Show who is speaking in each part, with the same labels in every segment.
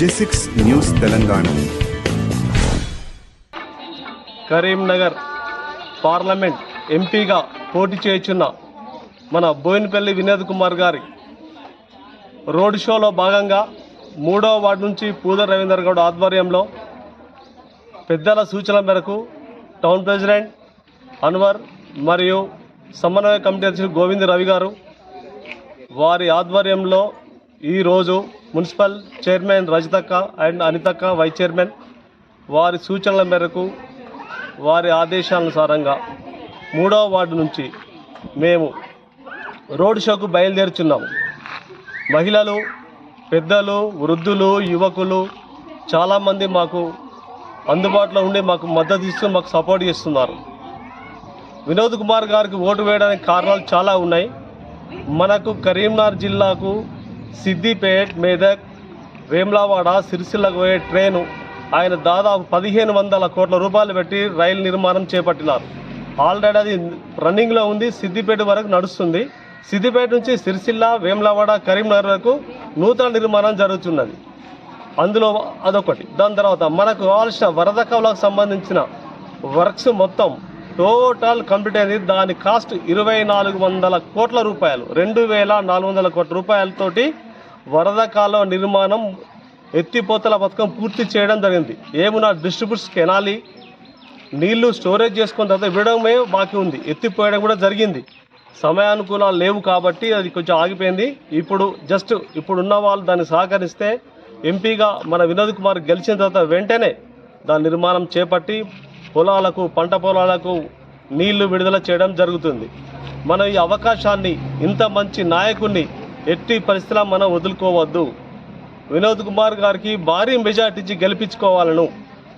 Speaker 1: జెసిక్స్ news Telangana.
Speaker 2: Karimnagar parliament ఎంపీగా పోటీ చేయుచున్న మన బోయినపల్లి వినోద్ కుమార్ గారి రోడ్ షోలో భాగంగా మూడవ వార్డు నుంచి పూదర్ రవీందర్ గౌడ్ ఆధ్వర్యంలో పెద్దల సూచన మేరకు టౌన్ ప్రెసిడెంట్ అన్వర్ మరియు సమన్వయ కమిటీ అధ్యక్షుడు గోవింద్ రవి గారు వారి ఆధ్వర్యంలో ఈరోజు మున్సిపల్ చైర్మన్ రజితక్క అండ్ అనితక్క వైస్ చైర్మన్ వారి సూచనల మేరకు వారి ఆదేశానుసారంగా మూడవ వార్డు నుంచి మేము రోడ్ షోకు బయలుదేరుచున్నాము. మహిళలు పెద్దలు వృద్ధులు యువకులు చాలామంది మాకు అందుబాటులో ఉండి మాకు మద్దతు ఇస్తూ మాకు సపోర్ట్ చేస్తున్నారు. వినోద్ కుమార్ గారికి ఓటు వేయడానికి కారణాలు చాలా ఉన్నాయి. మనకు కరీంనగర్ జిల్లాకు సిద్దిపేట్ మేదక్ వేమ్లావాడ సిరిసిల్లకు పోయే ట్రైను ఆయన దాదాపు పదిహేను వందల కోట్ల రూపాయలు పెట్టి రైలు నిర్మాణం చేపట్టినారు. ఆల్రెడీ అది రన్నింగ్లో ఉంది సిద్దిపేట వరకు నడుస్తుంది. సిద్దిపేట నుంచి సిరిసిల్ల వేమ్లవాడ కరీంనగర్ వరకు నూతన నిర్మాణం జరుగుతున్నది. అందులో అదొకటి. దాని తర్వాత మనకు కావాల్సిన వరద కవులకు సంబంధించిన వర్క్స్ మొత్తం టోటల్ కంప్లీట్ అయింది. దాని కాస్ట్ ఇరవై నాలుగు వందల కోట్ల రూపాయలు. రెండు వేల నాలుగు వందల కోట్ల రూపాయలతోటి వరద కాలువ నిర్మాణం ఎత్తిపోతల పథకం పూర్తి చేయడం జరిగింది. ఏమున్నా డిస్ట్రిబ్యూట్స్ కెనాలి నీళ్ళు స్టోరేజ్ చేసుకున్న తర్వాత ఇవ్వడమే బాకీ ఉంది. ఎత్తిపోయడం కూడా జరిగింది. సమయానుకూలాలు లేవు కాబట్టి అది కొంచెం ఆగిపోయింది. ఇప్పుడు జస్ట్ ఇప్పుడు ఉన్న వాళ్ళు దాన్ని సహకరిస్తే ఎంపీగా మన వినోద్ కుమార్ గెలిచిన తర్వాత వెంటనే దాని నిర్మాణం చేపట్టి పొలాలకు పంట పొలాలకు నీళ్ళు విడుదల చేయడం జరుగుతుంది. మన ఈ అవకాశాన్ని ఇంత మంచి నాయకుడిని ఎట్టి పరిస్థితుల్లో మనం వదులుకోవద్దు. వినోద్ కుమార్ గారికి భారీ మెజార్టీ గెలిపించుకోవాలను.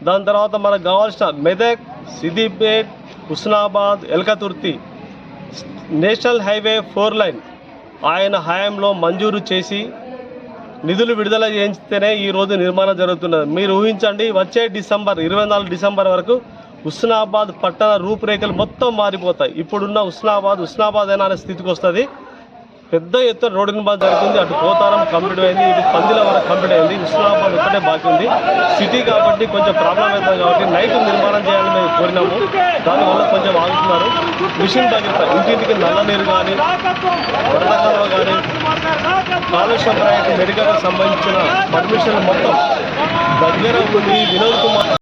Speaker 2: దాని తర్వాత మనకు కావాల్సిన Medak Siddipet Husnabad Elkathurthi national highway four line ఆయన హయాంలో మంజూరు చేసి నిధులు విడుదల చేయించితేనే ఈ రోజు నిర్మాణం జరుగుతున్నది. మీరు ఊహించండి వచ్చే డిసెంబర్ ఇరవై నాలుగు డిసెంబర్ వరకు హుస్నాబాద్ పట్టణ రూపురేఖలు మొత్తం మారిపోతాయి. ఇప్పుడున్న హుస్నాబాద్ హుస్నాబాద్ అయినా అనే స్థితికి వస్తుంది. పెద్ద ఎత్తున రోడ్డు నిర్మాణం జరుగుతుంది. అటు పోతారం కంప్లీట్ అయింది ఇటు పందిల వరకు కంప్లీట్ అయింది. హుస్నాబాద్ ఒకటే బాకీ ఉంది. సిటీ కాబట్టి కొంచెం ప్రాబ్లం అవుతుంది కాబట్టి నైట్ నిర్మాణం చేయాలని మేము కోరినాము. దానివల్ల కొంచెం ఆగుతున్నారు. మిషన్ తగ్గిన ఇంటింటికి నల్ల నీరు కానీ వరదకాలువ కానీ కాలుష్య మెడికల్కి సంబంధించిన పర్మిషన్ మొత్తం దగ్గర ఉండి వినోద్ కుమార్